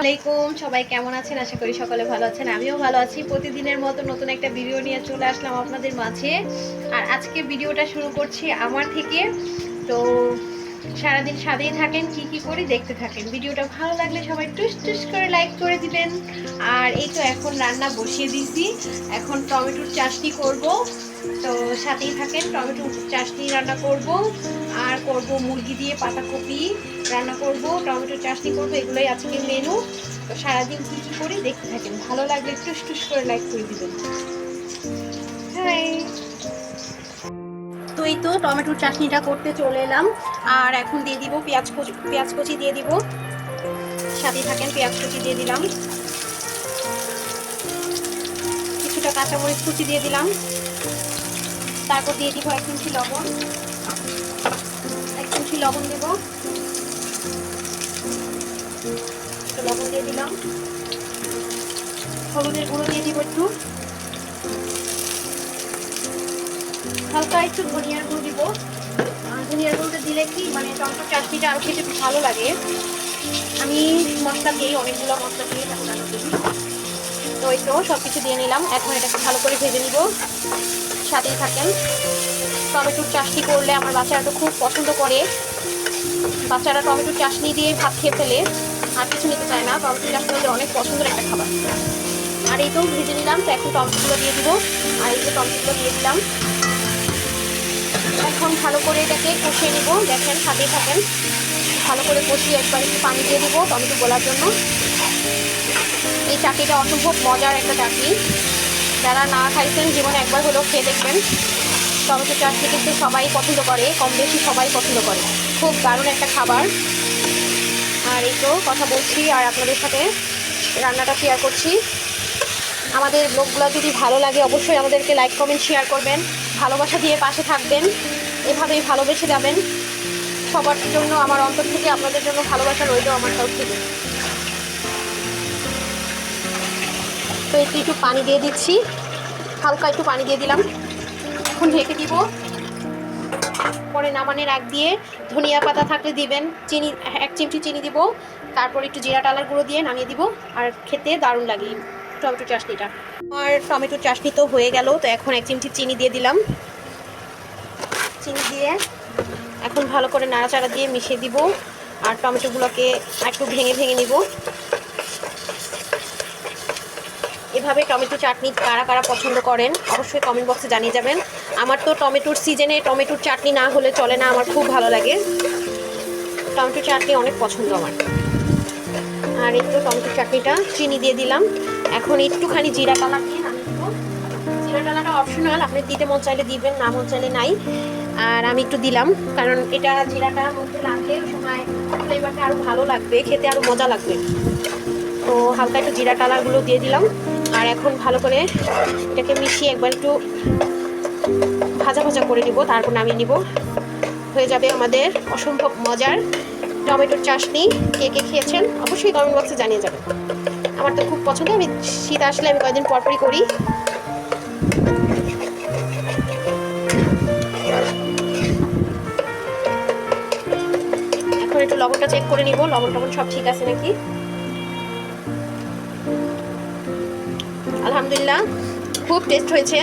আলাইকুম। সবাই কেমন আছেন? আশা করি সকলে ভালো আছেন। আমিও ভালো আছি। প্রতিদিনের মতো নতুন একটা ভিডিও নিয়ে চলে আসলাম আপনাদের মাঝে। আর আজকে ভিডিওটা শুরু করছি আমার থেকে। তো সারাদিন সাথেই থাকেন, কি কি করি দেখতে থাকেন। ভিডিওটা ভালো লাগলে সবাই টুস টুস করে লাইক করে দিবেন। আর এই তো এখন রান্না বসিয়ে দিয়েছি। এখন টমেটোর চাটনি করব। তো সাথেই থাকেন, টমেটোর চাটনি রান্না করব। আর করব মুরগি দিয়ে পাতাকপি। রান্না করব, টমেটো চাটনি করব, এগুলোই আজকে মেনু তো সারাদিন কী কী করি দেখতে থাকেন। ভালো লাগলে টুস টুস করে লাইক করে দিবেন। তো এই তো টমেটোর চাটনিটা করতে চলে এলাম। আর এখন দিয়ে দিব পেঁয়াজ কচি পেঁয়াজ কচি দিয়ে দিব। সাথে থাকেন পেঁয়াজ কুচি দিয়ে দিলাম। কিছুটা কাঁচামরিচ কুচি দিয়ে দিলাম। তারপর দিয়ে দিব এক ইঞ্চি লবণ। এক ইঞ্চি লবণ দেব। লবণ দিয়ে দিলাম। হলুদের গুঁড়ো দিয়ে দিব একটু। হালকা একটু ধনিয়ার গুঁড়ো দিব। ধনিয়ার গুঁড়োটা দিলে কি মানে টমেটো চাটনিটা আরও খেতে ভালো লাগে। আমি মশলা দিই অনেকগুলো মশলা দিয়ে করি। তো এই তো সব কিছু দিয়ে নিলাম। এখন এটাকে ভালো করে ভেজে নিব। সাথেই থাকেন। টমেটোর চাটনি করলে আমার বাচ্চারা তো খুব পছন্দ করে। বাচ্চারা টমেটো চাটনি দিয়ে ভাত খেয়ে ফেলে, আর কিছু নিতে চায় না। টমেটো চাটনি হলে অনেক পছন্দের একটা খাবার। আর এই তো ভেজে নিলাম, তো এখন টমেটোগুলো দিয়ে দিব। আর এই যে টমেটোগুলো দিয়ে দিলাম। এখন ভালো করে এটাকে কষিয়ে নিব। দেখেন সাথে থাকেন। ভালো করে কষিয়ে একবার একটু পানি দিয়ে দিব টমেটো গোলার জন্য। এই চাটনিটা অসম্ভব মজার একটা চাটনি। যারা না খাইছেন, জীবনে একবার হলেও খেয়ে দেখবেন। টমেটো চাটনি কিন্তু সবাই পছন্দ করে, কম বেশি সবাই পছন্দ করে। খুব দারুণ একটা খাবার। আর এই তো কথা বলছি আর আপনাদের সাথে রান্নাটা শেয়ার করছি। আমাদের ব্লগগুলো যদি ভালো লাগে অবশ্যই আমাদেরকে লাইক কমেন্ট শেয়ার করবেন। ভালোবাসা দিয়ে পাশে থাকবেন। এভাবেই ভালোবেসে যাবেন। সবার জন্য, আমার অন্তর থেকে আপনাদের জন্য ভালোবাসা রইল আমার তরফ থেকে। তো একটু একটু পানি দিয়ে দিচ্ছি। হালকা একটু পানি দিয়ে দিলাম। এখন ঢেকে দিব। পরে নামানের আগ দিয়ে ধনিয়া পাতা থাকলে দিবেন, চিনি, এক চিমটি চিনি দিব, তারপর একটু জিরা টালার গুঁড়ো দিয়ে নামিয়ে দিব, আর খেতে দারুণ লাগে টমেটো চাটনিটা। আর টমেটো চাটনি তো হয়ে গেল, তো এখন এক চিমটি চিনি দিয়ে দিলাম। চিনি দিয়ে এখন ভালো করে নাড়াচাড়া দিয়ে মিশিয়ে দিব, আর টমেটোগুলোকে একটু ভেঙে ভেঙে নিব। এভাবে টমেটো চাটনি কারা কারা পছন্দ করেন, অবশ্যই কমেন্ট বক্সে জানিয়ে যাবেন। আমার তো টমেটোর সিজনে টমেটোর চাটনি না হলে চলে না, আমার খুব ভালো লাগে। টমেটো চাটনি অনেক পছন্দ আমার। আর এই তো টমেটো চাটনিটা, চিনি দিয়ে দিলাম। এখন একটুখানি জিরা কালা দিয়ে জিরা অপশনাল আপনি দিতে মন চাইলে দিবেন, না মন চাইলে নাই। আর আমি একটু দিলাম, কারণ এটা জিরাটা মধ্যে লাগলে সময় ফ্লেভারটা আরও ভালো লাগবে, খেতে আরও মজা লাগবে। তো হালকা একটু জিরা কালারগুলো দিয়ে দিলাম। আর এখন ভালো করে এটাকে মিশিয়ে একবার একটু ভাজা ভাজা করে নিব, তারপর নামিয়ে নিব। হয়ে যাবে আমাদের অসম্ভব মজার টমেটোর চাটনি। কে কে খেয়েছেন অবশ্যই কমেন্ট বক্সে জানিয়ে যাবেন। আমার তো খুব পছন্দ, আমি শীত আসলে আমি কয়েকদিন পরপরই করি। এখন একটু লবণটা চেক করে নিব লবণ টবণ সব ঠিক আছে নাকি? আলহামদুলিল্লাহ। খুব টেস্ট হয়েছে।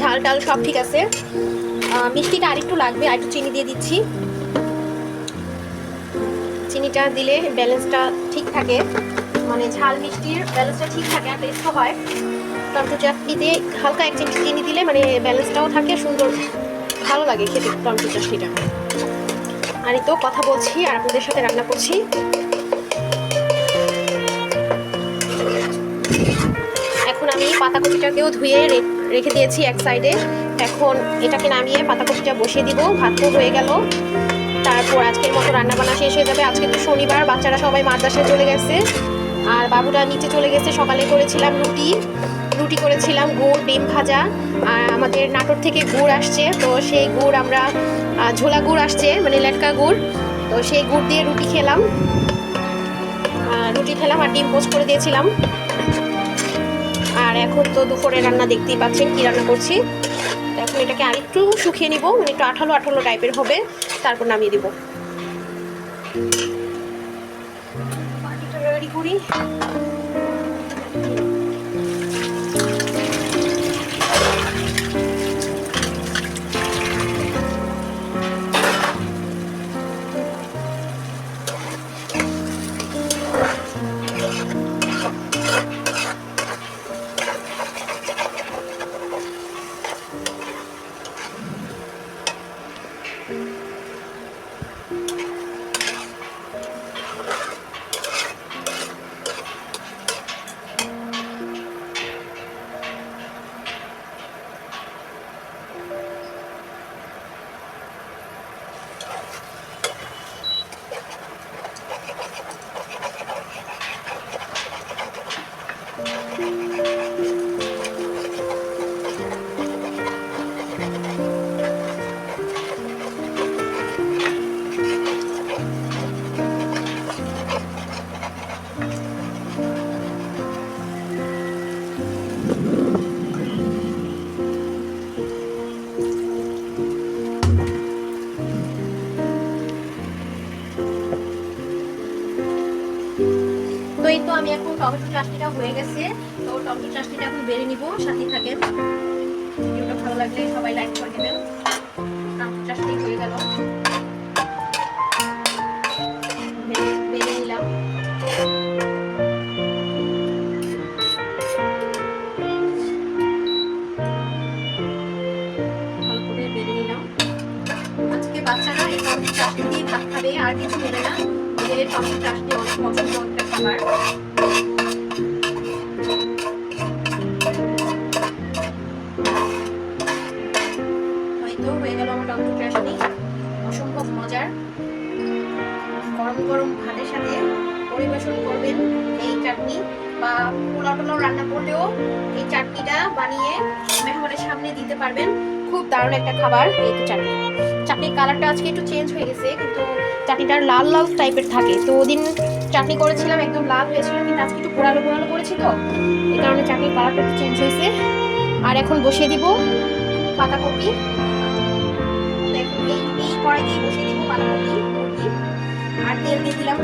ঝাল টাল সব ঠিক আছে। মিষ্টিটা আরেকটু লাগবে আর একটু চিনি দিয়ে দিচ্ছি। চিনিটা দিলে ব্যালেন্সটা ঠিক থাকে। মানে ঝাল মিষ্টির ব্যালেন্সটা ঠিক থাকে আর টেস্টও হয়। টমেটো চাটনি দিয়ে হালকা এক চিমটি চিনি দিলে মানে ব্যালেন্সটাও থাকে, সুন্দর, ভালো লাগে খেতে টমেটো চাটনিটা আর এই তো কথা বলছি আর আপনাদের সাথে রান্না করছি। আমি পাতাকপিটাকেও ধুয়ে রেখে দিয়েছি এক সাইডে এখন এটাকে নামিয়ে পাতাকপিটা বসিয়ে দিব, ভাত তো হয়ে গেল। তারপর আজকের মতো রান্না বান্না শেষ হয়ে যাবে। আজকে তো শনিবার, বাচ্চারা সবাই মাদ্রাসায় চলে গেছে। আর বাবুরা নিচে চলে গেছে, সকালে করেছিলাম রুটি। রুটি করেছিলাম গুড়, ডিম ভাজা। আর আমাদের নাটোর থেকে গুড় আসছে, তো সেই গুড় আমরা ঝোলা গুড় আসছে মানে লেটকা গুড়। তো সেই গুড় দিয়ে রুটি খেলাম। রুটি খেলাম আর ডিম পোস্ট করে দিয়েছিলাম। আর এখন তো দুপুরে রান্না দেখতেই পাচ্ছেন কি রান্না করছি। এখন এটাকে আরেকটু শুকিয়ে নিব মানে একটু আঠালো আঠালো টাইপের হবে, তারপর নামিয়ে দিব। তো এই তো আমি এখন টমেটো চাটনিটা হয়ে গেছে। তো টমেটো চাটনিটা এখন বেড়ে নিব সাথে থাকেন। ভিডিওটা ভালো লাগলে সবাই লাইক করে দেবেন টমেটো হয়ে গেল। বেড়ে- নিলাম। বাচ্চারা এই টমেটো চাটনি দিয়ে ভাত খাবে, আর কিছু নেবে না। ওদের টমেটো চাটনি অনেক পছন্দ। হয়ে গেল আমার চাটনি অসম্ভব মজার। গরম গরম ভাতের সাথে পরিবেশন করবেন এই চাটনি বা পোলাও রান্না করলেও এই চাটনিটা বানিয়ে মেহমানের সামনে দিতে পারবেন। খুব দারুণ একটা খাবার এই চাটনি। চাটনির কালারটা আজকে একটু চেঞ্জ হয়ে গেছে, কিন্তু চাটনিটা লাল লাল টাইপের থাকে। তো ওদিন চাটনি করেছিলাম, একদম লাল হয়েছিল, কিন্তু আজকে একটু পোড়ালো পোড়ালো করেছি তো। এই কারণে চাটনির কালারটা একটু চেঞ্জ হয়েছে। আর এখন বসিয়ে দিব পাতাকপি বসিয়ে আর তেল দিয়ে দিলাম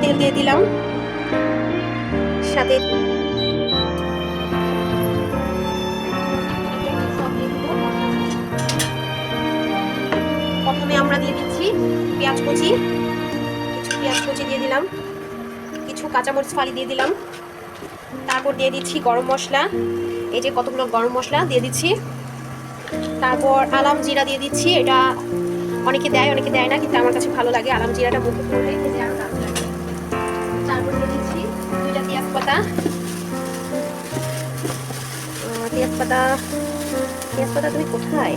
তেল দিয়ে দিলাম। সাথে প্রথমে আমরা দিয়ে দিচ্ছি পেঁয়াজ কুচি। পেঁয়াজ কুচি দিয়ে দিলাম। কিছু কাঁচামরিচ ফালি দিয়ে দিলাম। তারপর দিয়ে দিচ্ছি গরম মশলা। এই যে কতগুলো গরম মশলা দিয়ে দিচ্ছি। তারপর আলাম জিরা দিয়ে দিচ্ছি। এটা অনেকে দেয় অনেকে দেয় না, কিন্তু আমার কাছে ভালো লাগে। আলাম জিরাটা মুখে পড়লে তারপর দিয়ে দিচ্ছি দুইটা পেঁয়াজ পাতা পেঁয়াজ পাতা পেঁয়াজ পাতা তুমি কোথায়?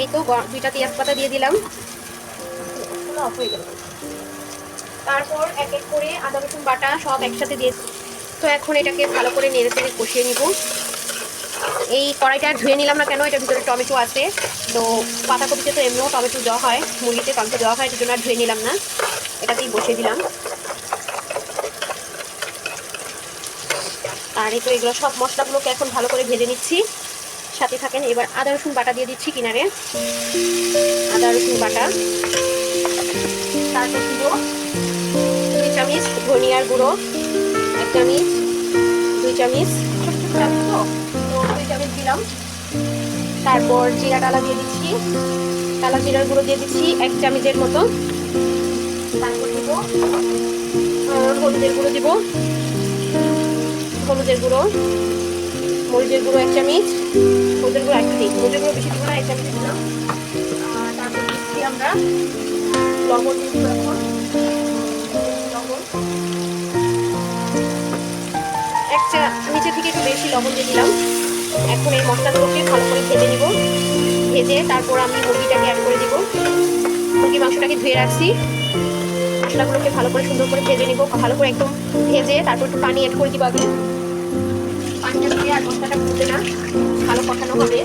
এই তো দুইটা পেঁয়াজ পাতা দিয়ে দিলাম। হয়ে গেল। তারপর এক এক করে আদা, রসুন, বাটা সব একসাথে দিয়ে তো এখন এটাকে ভালো করে নেড়ে চেড়ে কষিয়ে নিব। এই কড়াইটা ধুয়ে নিলাম না কেন? এটার ভিতরে টমেটো আছে। তো পাতাকপিতে তো এমনিও টমেটো দেওয়া হয়, মুরগিতে টমেটো দেওয়া হয় সেজন্য আর ধুয়ে নিলাম না। এটাতেই বসিয়ে দিলাম। আর এই তো এগুলো সব মশলাগুলোকে এখন ভালো করে ভেজে নিচ্ছি। সাথে থাকেন, এবার আদা, রসুন, বাটা দিয়ে দিচ্ছি কিনারে। আদা, রসুন, বাটা। তারপর চামচ, ধনিয়ার গুঁড়ো, এক চামচ, দুই চামচ দুই চামচ দিলাম। তারপর জিরা ডালা দিয়ে দিচ্ছি। কালা জিরার গুঁড়ো দিয়ে দিচ্ছি এক চামচের মতো। হলুদের গুঁড়ো দিব। হলুদের গুঁড়ো, মরিচের গুঁড়ো এক চামচ, হলুদের গুঁড়ো একটু দিই। মরিচের গুঁড়ো বেশি দিব না, এক চামচ দিলাম। তারপর দিচ্ছি আমরা লবণ এক চা নিচে থেকে একটু বেশি লবণ দিয়ে দিলাম। এখন এই মশলাগুলোকে ভালো করে ভেজে নিব। ভেজে তারপর আমি মুরগিটাকে অ্যাড করে দিব। মুরগি মাংসটাকে ধুয়ে রাখছি। মশলাগুলোকে ভালো করে সুন্দর করে ভেজে নিব। ভালো করে একদম ভেজে তারপর একটু পানি অ্যাড করে দিব আগে। পানিটা দিয়ে আর মশলাটা ফুটবে না। ভালো কষানো হবে।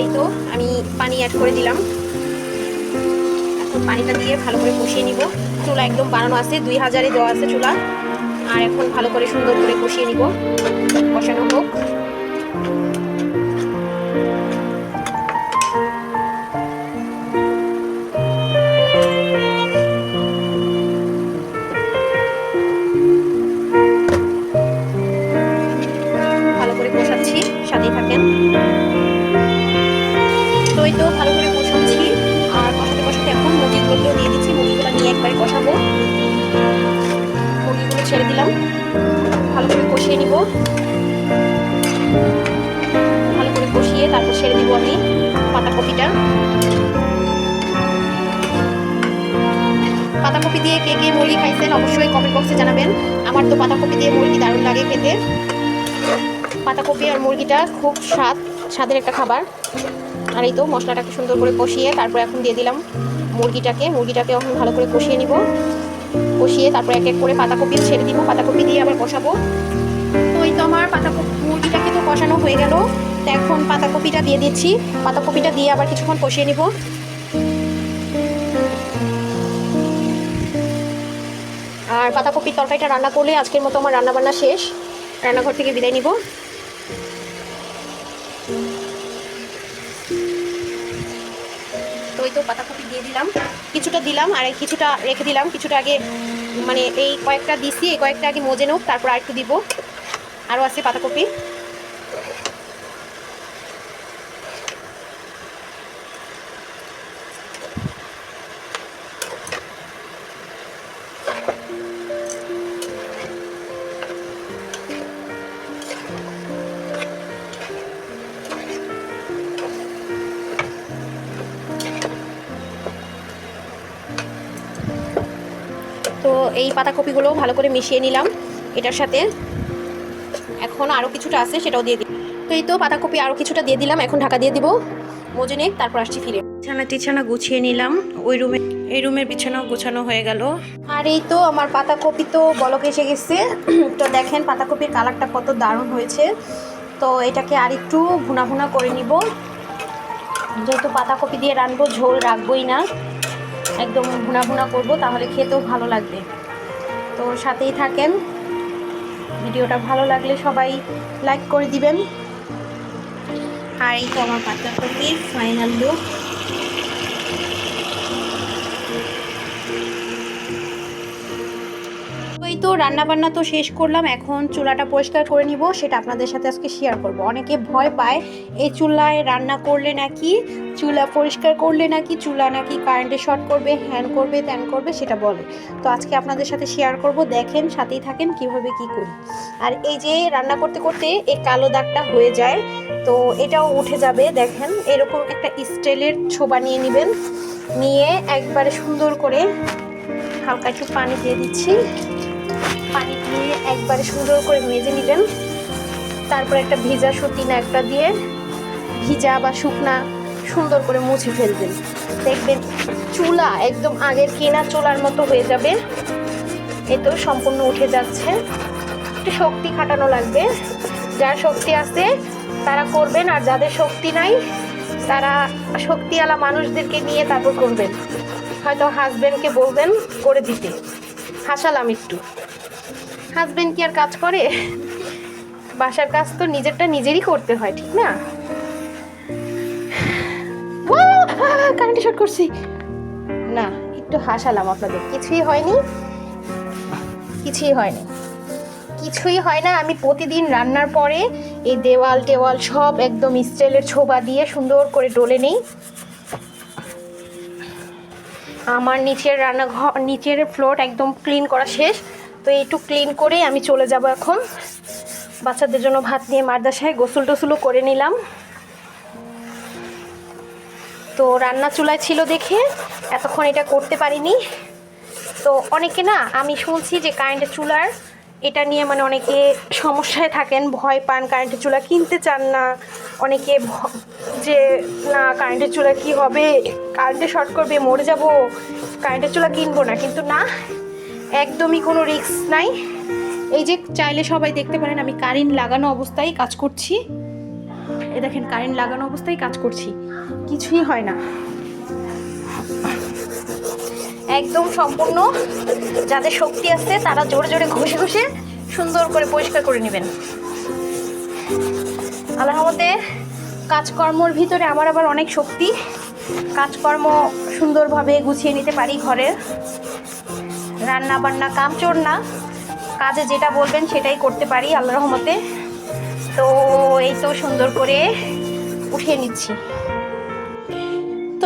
এই তো আমি পানি অ্যাড করে দিলাম। পানিটা দিয়ে ভালো করে কষিয়ে নিব। চুলা একদম বানানো আছে, দুই হাজারে দেওয়া আছে চুলা। আর এখন ভালো করে সুন্দর করে কষিয়ে নিব। কষানো হোক। দিয়ে কে কে মুরগি খাইছেন অবশ্যই কমেন্ট বক্সে জানাবেন। আমার তো পাতাকপি দিয়ে মুরগি দারুণ লাগে খেতে। পাতাকপি আর মুরগিটা খুব স্বাদ, স্বাদের একটা খাবার। আর এই তো মশলাটাকে সুন্দর করে কষিয়ে তারপর এখন দিয়ে দিলাম মুরগিটাকে মুরগিটাকে এখন ভালো করে কষিয়ে নিব। কষিয়ে তারপর এক এক করে পাতাকপিও ছেড়ে দিব। পাতাকপি দিয়ে আবার কষাবো। তো এই তো আমার পাতাকপি মুরগিটাকে তো কষানো হয়ে গেল। তো এখন পাতাকপিটা দিয়ে দিচ্ছি। পাতাকপিটা দিয়ে আবার কিছুক্ষণ কষিয়ে নিব। আর পাতাকপির তরকারিটা রান্না করলে আজকের মতো আমার রান্নাবান্না শেষ। রান্নাঘর থেকে বিদায় নিব। তো ওই তো পাতাকপি দিয়ে দিলাম। কিছুটা দিলাম আর কিছুটা রেখে দিলাম। কিছুটা আগে মানে এই কয়েকটা দিছি, এই কয়েকটা আগে মজে নোক তারপর আর একটু দিব। আরও আছে পাতাকপি এই পাতাকপিগুলো ভালো করে মিশিয়ে নিলাম। এটার সাথে এখন আরও কিছুটা আছে সেটাও দিয়ে দিই তো এই তো পাতাকপি আরও কিছুটা দিয়ে দিলাম এখন ঢাকা দিয়ে দিব। মজে নে তারপর আসছি ফিরে। বিছানা টিছানা গুছিয়ে নিলাম ওই রুমে এই রুমের বিছানাও গোছানো হয়ে গেল। আর এই তো আমার পাতাকপি তো বলক এসে গেছে। তো দেখেন পাতাকপির কালারটা কত দারুণ হয়েছে। তো এটাকে আর একটু ভুনা ভুনা করে নিব। যেহেতু পাতাকপি দিয়ে রানবো ঝোল রাখবোই না। একদম ভুনা ভুনা করব তাহলে খেতেও ভালো লাগবে। তো সাথেই থাকেন। ভিডিওটা ভালো লাগলে সবাই লাইক করে দিবেন। আর এই তো আমার পাতাকপির ফাইনাল লুক তো এই তো রান্না বান্না তো শেষ করলাম। এখন চুলাটা পরিষ্কার করে নিব, সেটা আপনাদের সাথে আজকে শেয়ার করব। অনেকে ভয় পায়, এই চুলায় রান্না করলে নাকি চুলা পরিষ্কার করলে নাকি চুলা নাকি কারেন্টে শর্ট করবে হ্যান করবে, ত্যান করবে, সেটা বলে। তো আজকে আপনাদের সাথে শেয়ার করব, দেখেন, সাথেই থাকেন কীভাবে কি করি। আর এই যে রান্না করতে করতে এই কালো দাগটা হয়ে যায়, তো এটাও উঠে যাবে, দেখেন, এরকম একটা স্টেলের ছোবা নিয়ে নেবেন। নিয়ে একবারে সুন্দর করে হালকা একটু পানি দিয়ে দিচ্ছি। পানি দিয়ে একবারে সুন্দর করে মেজে নেবেন। তারপর একটা ভিজা সুতি একটা দিয়ে ভিজা বা শুকনা সুন্দর করে মুছে ফেলবেন। দেখবেন চুলা একদম আগের কেনা চুলার মতো হয়ে যাবে। এ তো সম্পূর্ণ উঠে যাচ্ছে। একটু শক্তি খাটানো লাগবে। যার শক্তি আছে তারা করবেন, আর যাদের শক্তি নাই, তারা শক্তিওয়ালা মানুষদেরকে নিয়ে তারপর করবেন। হয়তো হাজব্যান্ডকে বলবেন করে দিতে। হাসালাম একটু। হাজব্যান্ড কি আর কাজ করে? বাসার কাজ তো নিজেরটা নিজেরই করতে হয়, ঠিক না? কারেন্টে শর্ট করছি। না, একটু হাসালাম আপনাদের। কিছুই হয়নি। কিছুই হয়নি। কিছুই হয় না। আমি প্রতিদিন রান্নার পরে এই দেওয়াল টেওয়াল সব একদম স্টাইলের ছোবা দিয়ে সুন্দর করে ডলে নেই। আমার নিচের রান্নাঘর, নিচের ফ্লোর একদম ক্লিন করা শেষ। তো একটু ক্লিন করে আমি চলে যাব এখন। বাচ্চাদের জন্য ভাত নিয়ে মাদ্রাসায় গোসল টোসুলও করে নিলাম। তো রান্না চুলায় ছিল দেখে এতক্ষণ এটা করতে পারিনি। তো অনেকে না, আমি শুনছি যে কারেন্টের চুলার এটা নিয়ে মানে অনেকে সমস্যায় থাকেন, ভয় পান কারেন্টের চুলা কিনতে চান না। অনেকে যে না কারেন্টের চুলা কি হবে? কারেন্টে শর্ট করবে, মরে যাব। কারেন্টের চুলা কিনবো না। কিন্তু না, একদমই কোনো রিস্ক নাই। এই যে চাইলে সবাই দেখতে পারেন, আমি কারেন্ট লাগানো অবস্থায় কাজ করছি। এ দেখেন কারেন্ট লাগানো অবস্থায় কাজ করছি। কিছুই হয় না। একদম সম্পূর্ণ যাদের শক্তি আছে, তারা জোরে জোরে ঘষে ঘষে সুন্দর করে পরিষ্কার করে নেবেন। আল্লাহ রহমতে কাজকর্মর ভিতরে আমার আবার অনেক শক্তি। কাজকর্ম সুন্দরভাবে গুছিয়ে নিতে পারি ঘরের রান্না বান্না কামচোর না। কাজে যেটা বলবেন সেটাই করতে পারি আল্লাহ রহমতে। তো এই তো সুন্দর করে উঠিয়ে নিচ্ছি।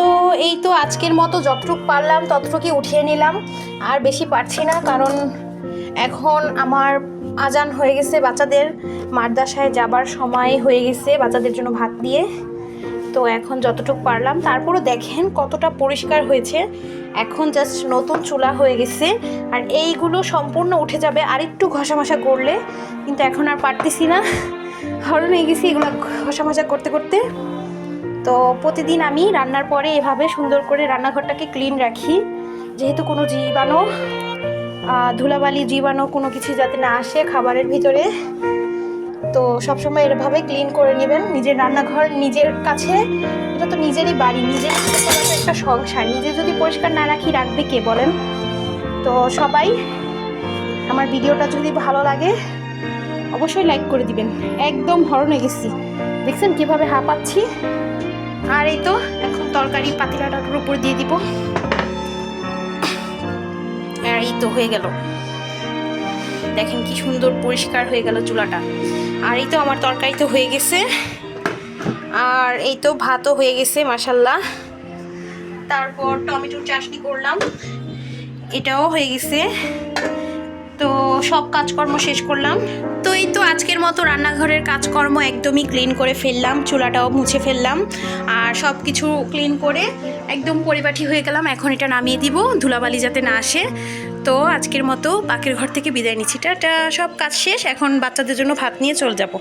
তো এই তো আজকের মতো যতটুক পারলাম, ততটুকুই উঠিয়ে নিলাম। আর বেশি পারছি না, কারণ এখন আমার আজান হয়ে গেছে বাচ্চাদের। মাদ্রাসায় যাবার সময় হয়ে গেছে বাচ্চাদের জন্য ভাত দিয়ে। তো এখন যতটুকু পারলাম, তারপরও দেখেন কতটা পরিষ্কার হয়েছে। এখন জাস্ট নতুন চুলা হয়ে গেছে। আর এইগুলো সম্পূর্ণ উঠে যাবে আর একটু ঘষা মশা করলে। কিন্তু এখন আর পারতেছি না। হরণ হয়ে গেছি এগুলো ঘষা মশা করতে করতে। তো প্রতিদিন আমি রান্নার পরে এভাবে সুন্দর করে রান্নাঘরটাকে ক্লিন রাখি। যেহেতু কোনো জীবাণু ধুলাবালি জীবাণু কোনো কিছু যাতে না আসে খাবারের ভিতরে, তো সবসময় এভাবে ক্লিন করে নেবেন। নিজের রান্নাঘর নিজের কাছে, এটা তো নিজেরই বাড়ি, নিজের একটা সংসার। নিজে যদি পরিষ্কার না রাখি, রাখবে কে বলেন? তো সবাই, আমার ভিডিওটা যদি ভালো লাগে, অবশ্যই লাইক করে দিবেন। একদম হরণে গেছি। দেখছেন কীভাবে হাঁপাচ্ছি? আর এই তো, এখন তরকারি পাতিলাটার উপর দিয়ে দিব। আর এই তো হয়ে গেল। দেখেন কি সুন্দর পরিষ্কার হয়ে গেল চুলাটা। আর এই তো আমার তরকারি তো হয়ে গেছে। আর এই তো ভাতও হয়ে গেছে মাসাল্লাহ তারপর টমেটোর চাটনি করলাম। এটাও হয়ে গেছে। তো সব কাজকর্ম শেষ করলাম। তো এই তো আজকের মতো রান্নাঘরের কাজকর্ম একদমই ক্লিন করে ফেললাম, চুলাটাও মুছে ফেললাম। আর সব কিছু ক্লিন করে একদম পরিপাটি হয়ে গেলাম। এখন এটা নামিয়ে দিব, ধুলাবালি যাতে না আসে। তো আজকের মতো পাখির ঘর থেকে বিদায় নিচ্ছি। টাটা, সব কাজ শেষ। এখন বাচ্চাদের জন্য ভাত নিয়ে চলে যাব।